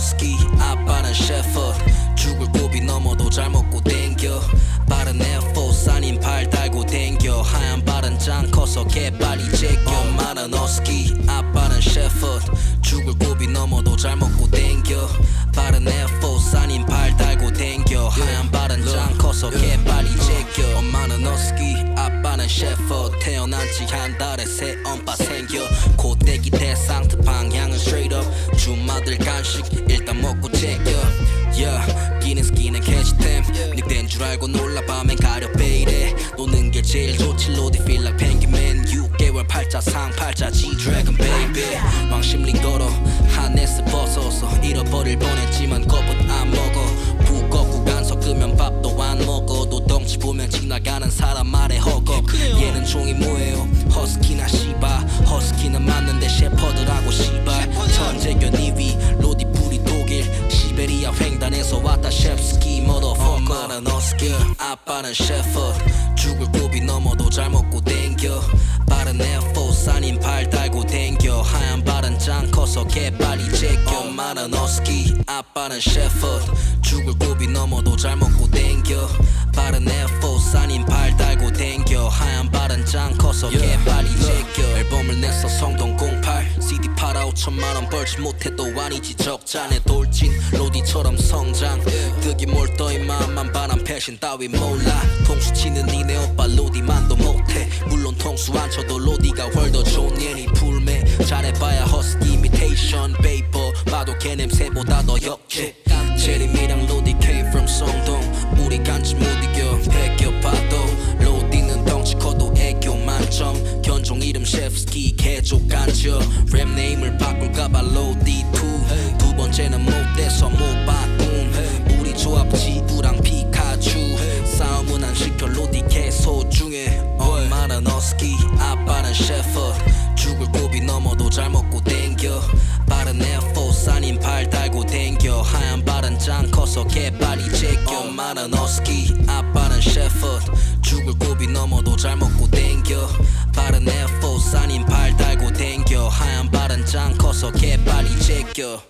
스키 아빠는 셰프. 죽을 고비 넘어도 잘 먹고 댕겨. 빠른 에어포스 아닌 발 달고 댕겨. 하얀 발은 짱 커서 개빨리 제껴. 엄마는 어스키 아빠는 셰프. 죽을 고비 넘어도 잘 먹고 댕겨. 빠른 에어포스 아닌 발 달고 댕겨. 하얀 발은 짱 커서 개빨리 제껴. 엄마는 어스키 아빠는 셰프. 태어난 지 한 달에 새 엄빠 생겨. 고데기 간식 일단 먹고 제껴 yeah 끼는 스키는 캐치템. 닉된 줄 알고 놀라 밤엔 가렵게 이래 노는 게 제일 좋지 로디 feel like 펭귄맨 6개월 팔자 상 팔자 G 드래곤 베이비 망심리 걸어 하네스 벗어서 잃어버릴 뻔했지만 겁은 안 먹어. 북꺾고 간 섞으면 밥도 안 먹어. 노덩치 보면 지나가는 사람 말에 허겁. 얘는 종이 뭐예요? 허스키나 시바. 허스키는 맞는데 셰퍼 어스키 아빠는 셰프. 죽을 고비 넘어도 잘 먹고 댕겨. 빠른 에어포스 아닌 발 달고 댕겨. 하얀 발은 짱 커서 개빨리 제껴. 엄마는 어스키 아빠는 셰프. 죽을 고비 넘어도 잘 먹고 댕겨. 빠른 에어포스 아닌 발 달고 댕겨. 하얀 발은 짱 커서 개빨리 천만 원 벌지 못해도 아니지. 적자네 돌진 로디처럼 성장. 뜨기 몰떠 이 마음만 바람 패신 따위 몰라. 통수 치는 니네 오빠 로디만도 못해. 물론 통수 안 쳐도 로디가 훨 더 좋은 예니 풀매. 잘해봐야 허스키 이미테이션 베이퍼. 봐도 걔 냄새보다 더 역해 이름 셰프스키 개조 간저 랩 네임을 바꿀까봐 로디 2 두 번째는 못돼서 못 바꿈. 우리 조합 지우랑 피카츄. 싸움은 안 시켜 로디 개소중해 엄마는 어스키 아빠는 셰프. 죽을 고비 넘어도 잘 먹고 스키 아빠는 셰프 죽을 고비 넘어도 잘 먹고 댕겨. 빠른 에어포스 아닌 발 달고 댕겨. 하얀 발은 짱 커서 개빨리 제껴